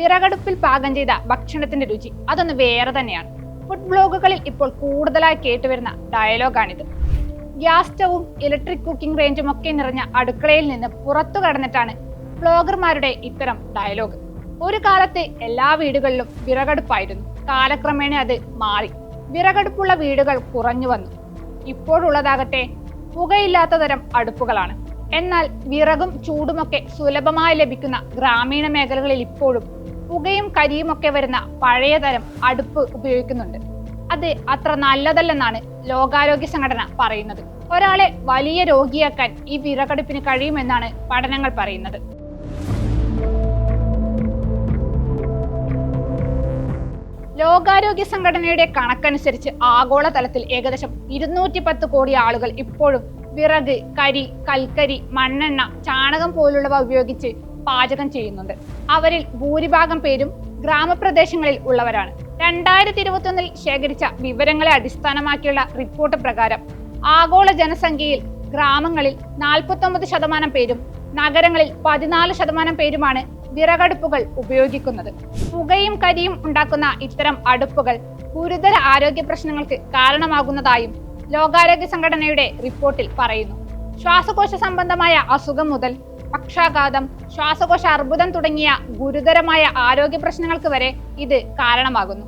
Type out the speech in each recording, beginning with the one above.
വിറകടുപ്പിൽ പാകം ചെയ്ത ഭക്ഷണത്തിന്റെ രുചി അതൊന്ന് വേറെ തന്നെയാണ്. ഫുഡ് ബ്ലോഗുകളിൽ ഇപ്പോൾ കൂടുതലായി കേട്ടുവരുന്ന ഡയലോഗാണിത് ഗ്യാസ് സ്റ്റവും ഇലക്ട്രിക് കുക്കിംഗ് റേഞ്ചും ഒക്കെ നിറഞ്ഞ അടുക്കളയിൽ നിന്ന് പുറത്തു കടന്നിട്ടാണ് ബ്ലോഗർമാരുടെ ഇത്തരം ഡയലോഗ് ഒരു കാലത്ത് എല്ലാ വീടുകളിലും വിറകടുപ്പായിരുന്നു. കാലക്രമേണ അത് മാറി. വിറകടുപ്പുള്ള വീടുകൾ കുറഞ്ഞു വന്നു. ഇപ്പോഴുള്ളതാകട്ടെ പുകയില്ലാത്ത തരം അടുപ്പുകളാണ്. എന്നാൽ വിറകും ചൂടുമൊക്കെ സുലഭമായി ലഭിക്കുന്ന ഗ്രാമീണ മേഖലകളിൽ ഇപ്പോഴും പുകയും കരിയുമൊക്കെ വരുന്ന പഴയതരം അടുപ്പ് ഉപയോഗിക്കുന്നുണ്ട്. അത് അത്ര നല്ലതല്ലെന്നാണ് ലോകാരോഗ്യ സംഘടന പറയുന്നത്. ഒരാളെ വലിയ രോഗിയാക്കാൻ ഈ വിറകടുപ്പിന് കഴിയുമെന്നാണ് പഠനങ്ങൾ പറയുന്നത്. ലോകാരോഗ്യ സംഘടനയുടെ കണക്കനുസരിച്ച് ആഗോളതലത്തിൽ ഏകദേശം ഇരുന്നൂറ്റി പത്ത് കോടി ആളുകൾ ഇപ്പോഴും വിറക് കരി കൽക്കരി മണ്ണെണ്ണ ചാണകം പോലുള്ളവ ഉപയോഗിച്ച് പാചകം ചെയ്യുന്നുണ്ട്. അവരിൽ ഭൂരിഭാഗം പേരും ഗ്രാമപ്രദേശങ്ങളിൽ ഉള്ളവരാണ്. രണ്ടായിരത്തി ഇരുപത്തൊന്നിൽ ശേഖരിച്ച വിവരങ്ങളെ അടിസ്ഥാനമാക്കിയുള്ള റിപ്പോർട്ട് പ്രകാരം ആഗോള ജനസംഖ്യയിൽ ഗ്രാമങ്ങളിൽ നാൽപ്പത്തൊമ്പത് ശതമാനം പേരും നഗരങ്ങളിൽ പതിനാല് ശതമാനം പേരുമാണ് വിറകടുപ്പുകൾ ഉപയോഗിക്കുന്നത്. പുകയും കരിയും ഉണ്ടാക്കുന്ന ഇത്തരം അടുപ്പുകൾ ഗുരുതര ആരോഗ്യ പ്രശ്നങ്ങൾക്ക് കാരണമാകുന്നതായും ലോകാരോഗ്യ സംഘടനയുടെ റിപ്പോർട്ടിൽ പറയുന്നു. ശ്വാസകോശ സംബന്ധമായ അസുഖം മുതൽ പക്ഷാഘാതം ശ്വാസകോശ അർബുദം തുടങ്ങിയ ഗുരുതരമായ ആരോഗ്യ പ്രശ്നങ്ങൾക്ക് വരെ ഇത് കാരണമാകുന്നു.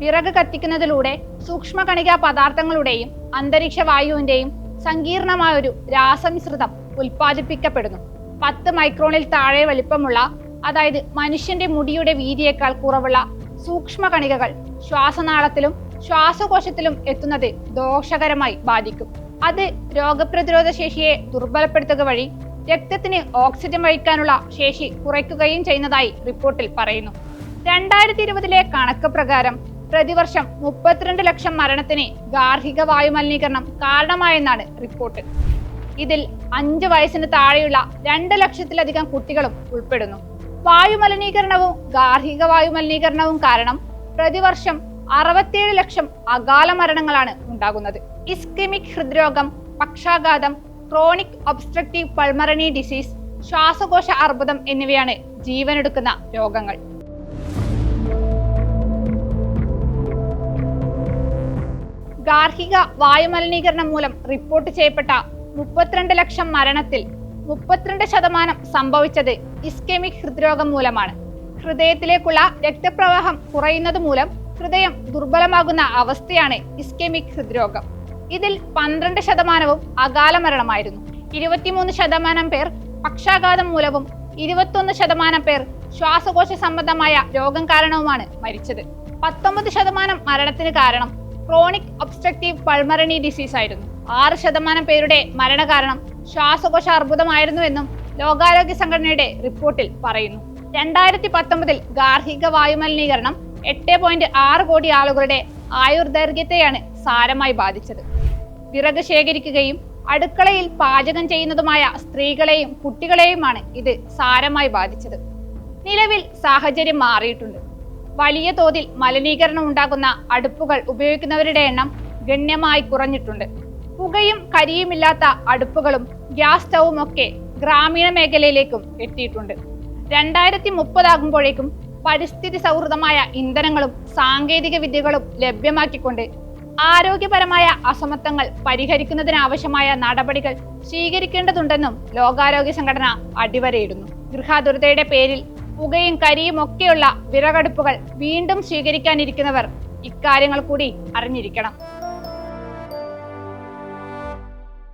വിറക് കത്തിക്കുന്നതിലൂടെ സൂക്ഷ്മകണിക പദാർത്ഥങ്ങളുടെയും അന്തരീക്ഷ വായുവിന്റെയും സങ്കീർണമായ ഒരു രാസമിശ്രിതം ഉൽപ്പാദിപ്പിക്കപ്പെടുന്നു. പത്ത് മൈക്രോണിൽ താഴെ വലിപ്പമുള്ള അതായത് മനുഷ്യന്റെ മുടിയുടെ വീതിയേക്കാൾ കുറവുള്ള സൂക്ഷ്മകണികകൾ ശ്വാസനാളത്തിലും ശ്വാസകോശത്തിലും എത്തുന്നത് ദോഷകരമായി ബാധിക്കും. അത് രോഗപ്രതിരോധ ശേഷിയെ ദുർബലപ്പെടുത്തുക വഴി രക്തത്തിന് ഓക്സിജൻ വഹിക്കാനുള്ള ശേഷി കുറയ്ക്കുകയും ചെയ്യുന്നതായി റിപ്പോർട്ടിൽ പറയുന്നു. രണ്ടായിരത്തി ഇരുപതിലെ കണക്ക് പ്രകാരം പ്രതിവർഷം മുപ്പത്തിരണ്ട് ലക്ഷം മരണത്തിന് ഗാർഹിക വായുമലിനീകരണം കാരണമായെന്നാണ് റിപ്പോർട്ട്. ഇതിൽ അഞ്ച് വയസ്സിന് താഴെയുള്ള രണ്ട് ലക്ഷത്തിലധികം കുട്ടികളും ഉൾപ്പെടുന്നു. വായുമലിനീകരണവും ഗാർഹിക വായുമലിനീകരണവും കാരണം പ്രതിവർഷം അറുപത്തിയേഴ് ലക്ഷം അകാല മരണങ്ങളാണ് ഉണ്ടാകുന്നത്. ഇസ്കെമിക് ഹൃദ്രോഗം പക്ഷാഘാതം ക്രോണിക് ഒബ്സ്ട്രക്റ്റീവ് പൾമറണി ഡിസീസ് ശ്വാസകോശ അർബുദം എന്നിവയാണ് ജീവനെടുക്കുന്ന രോഗങ്ങൾ. ഗാർഹിക വായുമലിനീകരണം മൂലം റിപ്പോർട്ട് ചെയ്യപ്പെട്ട മുപ്പത്തിരണ്ട് ലക്ഷം മരണത്തിൽ മുപ്പത്തിരണ്ട് ശതമാനം സംഭവിച്ചത് ഇസ്കെമിക് ഹൃദ്രോഗം മൂലമാണ്. ഹൃദയത്തിലേക്കുള്ള രക്തപ്രവാഹം കുറയുന്നത് മൂലം ഹൃദയം ദുർബലമാകുന്ന അവസ്ഥയാണ് ഇസ്കെമിക് ഹൃദ്രോഗം. ഇതിൽ പന്ത്രണ്ട് ശതമാനവും അകാല മരണമായിരുന്നു. ഇരുപത്തിമൂന്ന് ശതമാനം പേർ പക്ഷാഘാതം മൂലവും ഇരുപത്തൊന്ന് ശതമാനം പേർ ശ്വാസകോശ സംബന്ധമായ രോഗം കാരണവുമാണ് മരിച്ചത്. പത്തൊമ്പത് ശതമാനം മരണത്തിന് കാരണം ക്രോണിക് ഒബ്സ്ട്രക്റ്റീവ് പൾമറണി ഡിസീസ് ആയിരുന്നു. ആറ് ശതമാനം പേരുടെ മരണകാരണം ശ്വാസകോശ അർബുദമായിരുന്നുവെന്നും ലോകാരോഗ്യ സംഘടനയുടെ റിപ്പോർട്ടിൽ പറയുന്നു. രണ്ടായിരത്തി പത്തൊമ്പതിൽ ഗാർഹിക വായുമലിനീകരണം എട്ട് പോയിന്റ് ആറ് കോടി ആളുകളുടെ ആയുർദൈർഘ്യത്തെയാണ് സാരമായി ബാധിച്ചത്. വിറക് ശേഖരിക്കുകയും അടുക്കളയിൽ പാചകം ചെയ്യുന്നതുമായ സ്ത്രീകളെയും കുട്ടികളെയുമാണ് ഇത് സാരമായി ബാധിച്ചത്. നിലവിൽ സാഹചര്യം മാറിയിട്ടുണ്ട്. വലിയ തോതിൽ മലിനീകരണം ഉണ്ടാകുന്ന അടുപ്പുകൾ ഉപയോഗിക്കുന്നവരുടെ എണ്ണം ഗണ്യമായി കുറഞ്ഞിട്ടുണ്ട്. പുകയും കരിയുമില്ലാത്ത അടുപ്പുകളും ഗ്യാസ് സ്റ്റൗവും ഒക്കെ ഗ്രാമീണ മേഖലയിലേക്കും എത്തിയിട്ടുണ്ട്. രണ്ടായിരത്തി മുപ്പതാകുമ്പോഴേക്കും പരിസ്ഥിതി സൗഹൃദമായ ഇന്ധനങ്ങളും സാങ്കേതിക വിദ്യകളും ലഭ്യമാക്കിക്കൊണ്ട് ആരോഗ്യപരമായ അസമത്വങ്ങൾ പരിഹരിക്കുന്നതിനാവശ്യമായ നടപടികൾ സ്വീകരിക്കേണ്ടതുണ്ടെന്നും ലോകാരോഗ്യ സംഘടന അടിവരയിടുന്നു. ഗൃഹാതുരതയുടെ പേരിൽ പുകയും കരിയും ഒക്കെയുള്ള വിറകടുപ്പുകൾ വീണ്ടും സ്വീകരിക്കാനിരിക്കുന്നവർ ഇക്കാര്യങ്ങൾ കൂടി അറിഞ്ഞിരിക്കണം.